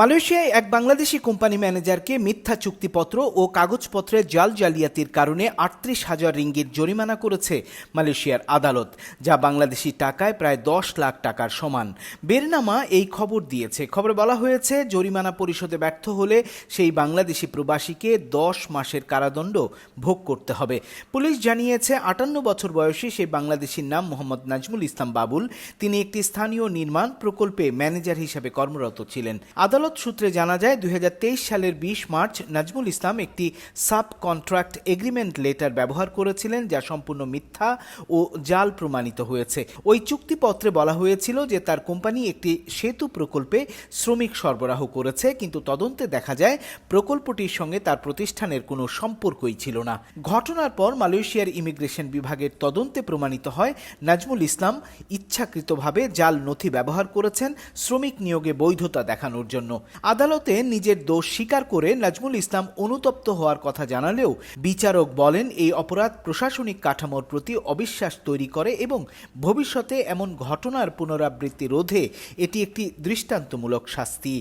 মালয়েশিয়ায় এক বাংলাদেশি কোম্পানি ম্যানেজারকে মিথ্যা চুক্তিপত্র ও কাগজপত্রে জাল জালিয়াতির কারণে আটত্রিশ হাজার রিঙ্গিত জরিমানা করেছে মালয়েশিয়ার আদালত, যা বাংলাদেশি টাকায় প্রায় দশ লাখ টাকার সমান। বেরনামা এই খবর দিয়েছে। খবরে বলা হয়েছে, জরিমানা পরিশোধে ব্যর্থ হলে সেই বাংলাদেশি প্রবাসীকে দশ মাসের কারাদণ্ড ভোগ করতে হবে। পুলিশ জানিয়েছে, আটান্ন বছর বয়সী সেই বাংলাদেশির নাম মোহাম্মদ নাজমুল ইসলাম বাবুল। তিনি একটি স্থানীয় নির্মাণ প্রকল্পে ম্যানেজার হিসেবে কর্মরত ছিলেন। আদালত সূত্রে জানা যায়, দুই হাজার তেইশ সালের বিশ মার্চ নাজমুল ইসলাম একটি সাব কন্ট্রাক্ট এগ্রিমেন্ট লেটার ব্যবহার করেছিলেন যা সম্পূর্ণ মিথ্যা ও জাল প্রমাণিত হয়েছে। ওই চুক্তিপত্রে বলা হয়েছিল যে তার কোম্পানি একটি সেতু প্রকল্পে শ্রমিক সরবরাহ করেছে, কিন্তু তদন্তে দেখা যায়, প্রকল্পটির সঙ্গে তার প্রতিষ্ঠানের কোনো সম্পর্কই ছিল না। ঘটনার পর মালয়েশিয়ার ইমিগ্রেশন বিভাগের তদন্তে প্রমাণিত হয়, নাজমুল ইসলাম ইচ্ছাকৃতভাবে জাল নথি ব্যবহার করেছেন, শ্রমিক নিয়োগে বৈধতা দেখানোর জন্য। আদালতে নিজের দোষ স্বীকার করে নাজমুল ইসলাম অনুতপ্ত হওয়ার কথা জানালেও বিচারক বলেন, এই অপরাধ প্রশাসনিক কাঠামোর প্রতি অবিশ্বাস তৈরি করে এবং ভবিষ্যতে এমন ঘটনার পুনরাবৃত্তি রোধে এটি একটি দৃষ্টান্তমূলক শাস্তি।